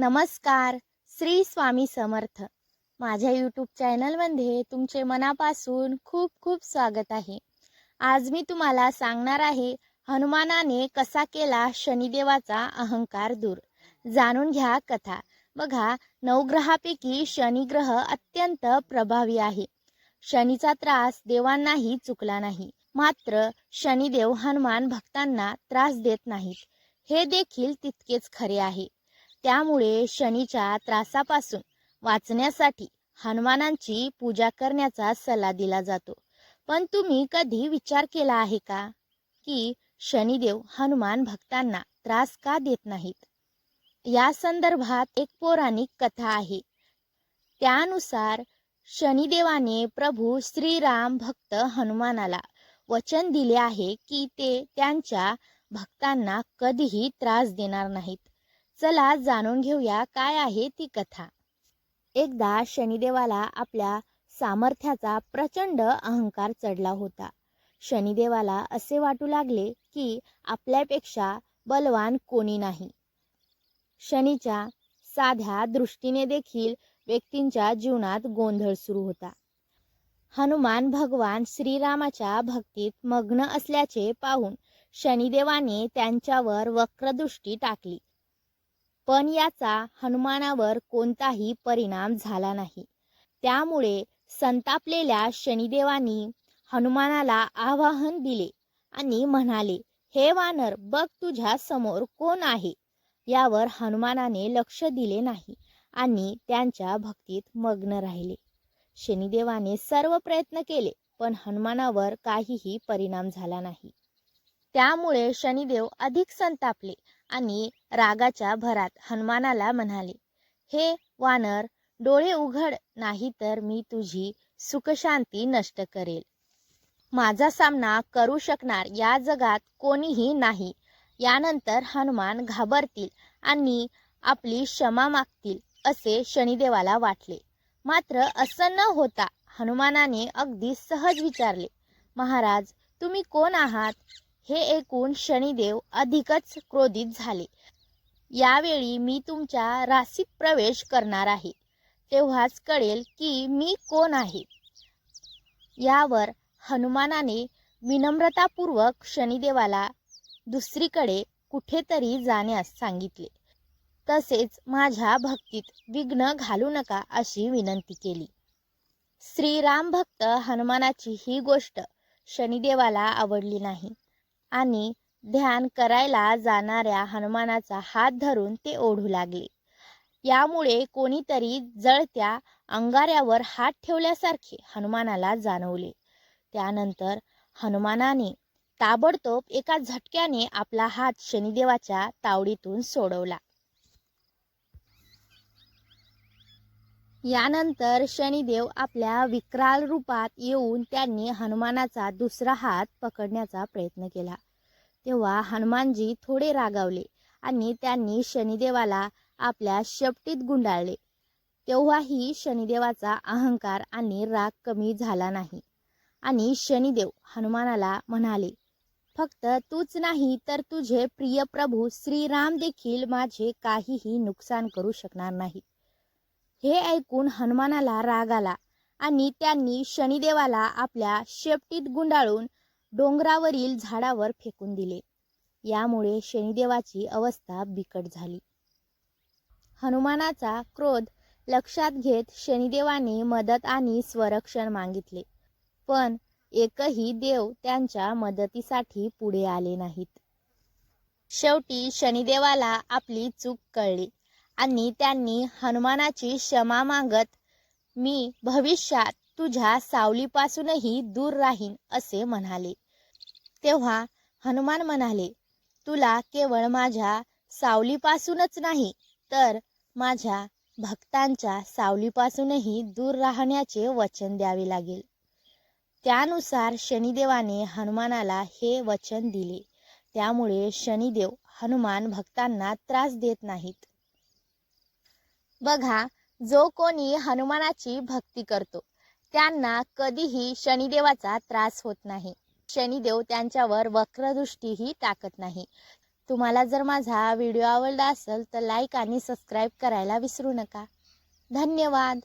नमस्कार श्री स्वामी समर्थ. माझ्या यूट्यूब चॅनलमध्ये तुमचे मनापासून खूप खूप स्वागत आहे. आज मी तुम्हाला सांगणार आहे हनुमानाने कसा केला शनिदेवाचा अहंकार दूर. जाणून घ्या कथा. बघा नवग्रहापैकी शनिग्रह अत्यंत प्रभावी आहे. शनीचा त्रास देवांनाही चुकला नाही. मात्र शनिदेव हनुमान भक्तांना त्रास देत नाहीत. हे देखील तितकेच खरे आहे. त्यामुळे शनीच्या त्रासापासून वाचण्यासाठी हनुमानांची पूजा करण्याचा सल्ला दिला जातो. पण तुम्ही कधी विचार केला आहे का? की शनिदेव हनुमान भक्तांना त्रास का देत नाहीत? या संदर्भात एक पौराणिक कथा आहे. त्यानुसार शनिदेवाने प्रभू श्रीराम भक्त हनुमानाला वचन दिले आहे की ते त्यांच्या भक्तांना कधीही त्रास देणार नाहीत. चला जाणून घेऊया काय आहे ती कथा. एकदा शनिदेवाला आपल्या सामर्थ्याचा प्रचंड अहंकार चढला होता. शनिदेवाला असे वाटू लागले की आपल्यापेक्षा बलवान कोणी नाही. शनीच्या साध्या दृष्टीने देखील व्यक्तींच्या जीवनात गोंधळ सुरू होता. हनुमान भगवान श्रीरामाच्या भक्तीत मग्न असल्याचे पाहून शनिदेवाने त्यांच्यावर वक्रदृष्टी टाकली. पण याचा हनुमानावर कोणताही परिणाम झाला नाही. त्यामुळे संतापलेल्या शनिदेवानी हनुमानाला आवाहन दिले आणि म्हणाले हे वानर बघ तुझ्या समोर कोण आहे यावर हनुमानाने लक्ष दिले नाही आणि त्यांच्या भक्तीत मग्न राहिले. शनिदेवाने सर्व प्रयत्न केले पण हनुमानावर काहीही परिणाम झाला नाही. त्यामुळे शनिदेव अधिक संतापले आणि रागाच्या भरात हनुमानाला म्हणाले हे वानर डोळे उघड नाही तर मी तुझी सुखशांती नष्ट करेल. माझा सामना करू शकणार या जगात कोणीही नाही यानंतर हनुमान घाबरतील आणि आपली क्षमा मागतील असे शनिदेवाला वाटले. मात्र असं न होता हनुमानाने अगदी सहज विचारले महाराज तुम्ही कोण आहात? हे ऐकून शनिदेव अधिकच क्रोधित झाले. यावेळी मी तुमच्या राशीत प्रवेश करणार आहे. तेव्हाच कळेल की मी कोण आहे. यावर हनुमानाने विनम्रतापूर्वक शनिदेवाला दुसरीकडे कुठेतरी जाण्यास सांगितले. तसेच माझ्या भक्तीत विघ्न घालू नका अशी विनंती केली. श्रीराम भक्त हनुमानाची ही गोष्ट शनिदेवाला आवडली नाही. आणि ध्यान करायला जाणाऱ्या हनुमानाचा हात धरून ते ओढू लागले. यामुळे कोणीतरी जळत्या अंगाऱ्यावर हात ठेवल्यासारखे हनुमानाला जाणवले. त्यानंतर हनुमानाने ताबडतोब एका झटक्याने आपला हात शनिदेवाच्या तावडीतून सोडवला. यानंतर शनिदेव आपल्या विक्राल रूपात येऊन त्यांनी हनुमानाचा दुसरा हात पकडण्याचा प्रयत्न केला. तेव्हा हनुमानजी थोडे रागावले आणि त्यांनी शनिदेवाला आपल्या शेपटीत गुंडाळले. तेव्हाही शनिदेवाचा अहंकार आणि राग कमी झाला नाही. आणि शनिदेव हनुमानाला म्हणाले फक्त तूच नाही तर तुझे प्रिय प्रभू श्रीराम देखील माझे काहीही नुकसान करू शकणार नाही. हे ऐकून हनुमानाला राग आला आणि त्यांनी शनिदेवाला आपल्या शेपटीत गुंडाळून डोंगरावरील झाडावर फेकून दिले. यामुळे शनिदेवाची अवस्था बिकट झाली. हनुमानाचा क्रोध लक्षात घेत शनिदेवाने मदत आणि स्वरक्षण मागितले पण एकही देव त्यांच्या मदतीसाठी पुढे आले नाहीत. शेवटी शनिदेवाला आपली चूक कळली. आणि त्यांनी हनुमानाची क्षमा मागत मी भविष्यात तुझ्या सावलीपासूनही दूर राहीन असे म्हणाले. तेव्हा हनुमान म्हणाले तुला केवळ माझ्या सावलीपासूनच नाही तर माझ्या भक्तांच्या सावलीपासूनही दूर राहण्याचे वचन द्यावे लागेल. त्यानुसार शनिदेवाने हनुमानाला हे वचन दिले. त्यामुळे शनिदेव हनुमान भक्तांना त्रास देत नाहीत. बघा जो कोणी हनुमानाची भक्ती करतो त्यांना कधीही शनिदेवाचा त्रास होत नाही. शनिदेव त्यांच्यावर वक्रदृष्टीही टाकत नाही. तुम्हाला जर माझा व्हिडिओ आवडला असेल तर लाईक आणि सबस्क्राईब करायला विसरू नका. धन्यवाद!